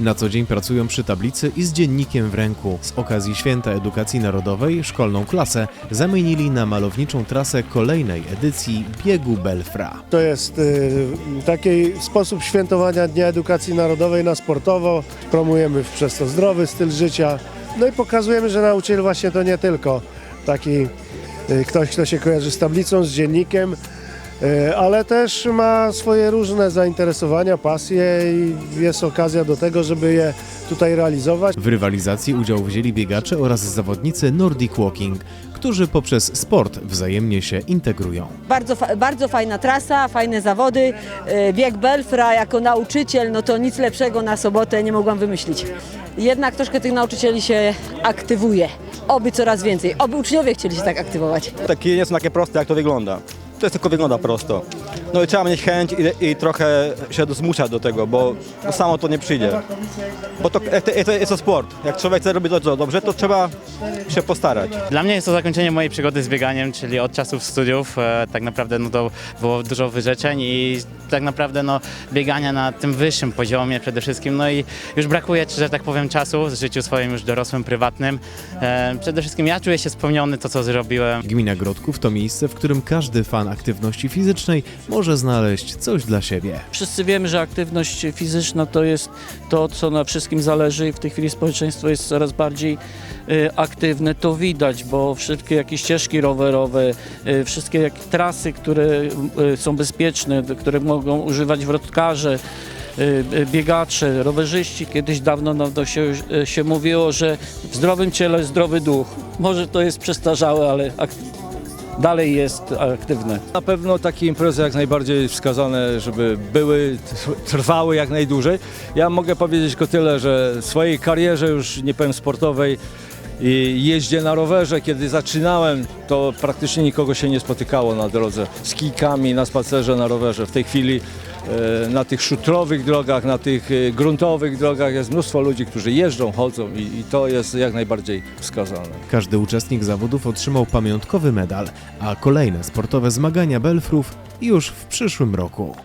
Na co dzień pracują przy tablicy i z dziennikiem w ręku. Z okazji Święta Edukacji Narodowej szkolną klasę zamienili na malowniczą trasę kolejnej edycji biegu Belfra. To jest y, taki sposób świętowania Dnia Edukacji Narodowej na sportowo. Promujemy przez to zdrowy styl życia. No i pokazujemy, że nauczyciel właśnie to nie tylko taki y, ktoś, kto się kojarzy z tablicą, z dziennikiem, ale też ma swoje różne zainteresowania, pasje i jest okazja do tego, żeby je tutaj realizować. W rywalizacji udział wzięli biegacze oraz zawodnicy Nordic Walking, którzy poprzez sport wzajemnie się integrują. Bardzo, fa- bardzo fajna trasa, fajne zawody. E, Bieg Belfra jako nauczyciel, no to nic lepszego na sobotę nie mogłam wymyślić. Jednak troszkę tych nauczycieli się aktywuje. Oby coraz więcej. Oby uczniowie chcieli się tak aktywować. Takie nie są takie proste, jak to wygląda. To jest tylko wygląda prosto. No i trzeba mieć chęć i, i trochę się zmuszać do tego, bo samo to nie przyjdzie. Bo to, to, to jest to sport. Jak człowiek chce robić to dobrze, to trzeba się postarać. Dla mnie jest to zakończenie mojej przygody z bieganiem, czyli od czasów studiów. E, tak naprawdę no, to było dużo wyrzeczeń i tak naprawdę no, biegania na tym wyższym poziomie przede wszystkim. No i już brakuje, że tak powiem, czasu w życiu swoim już dorosłym, prywatnym. E, przede wszystkim ja czuję się spełniony to, co zrobiłem. Gmina Grodków to miejsce, w którym każdy fan aktywności fizycznej może znaleźć coś dla siebie. Wszyscy wiemy, że aktywność fizyczna to jest to, co na wszystkim zależy i w tej chwili społeczeństwo jest coraz bardziej y, aktywne. To widać, bo wszystkie jakieś ścieżki rowerowe, y, wszystkie jak, trasy, które y, są bezpieczne, które mogą używać wrotkarze, biegacze, rowerzyści. Kiedyś dawno no, to się, się mówiło, że w zdrowym ciele zdrowy duch. Może to jest przestarzałe, ale dalej jest aktywne. Na pewno takie imprezy jak najbardziej wskazane, żeby były, trwały jak najdłużej. Ja mogę powiedzieć tylko tyle, że w swojej karierze już nie powiem sportowej i jeździe na rowerze, kiedy zaczynałem, to praktycznie nikogo się nie spotykało na drodze z kijkami, na spacerze, na rowerze. W tej chwili na tych szutrowych drogach, na tych e, gruntowych drogach jest mnóstwo ludzi, którzy jeżdżą, chodzą i, i to jest jak najbardziej wskazane. Każdy uczestnik zawodów otrzymał pamiątkowy medal, a kolejne sportowe zmagania Belfrów już w przyszłym roku.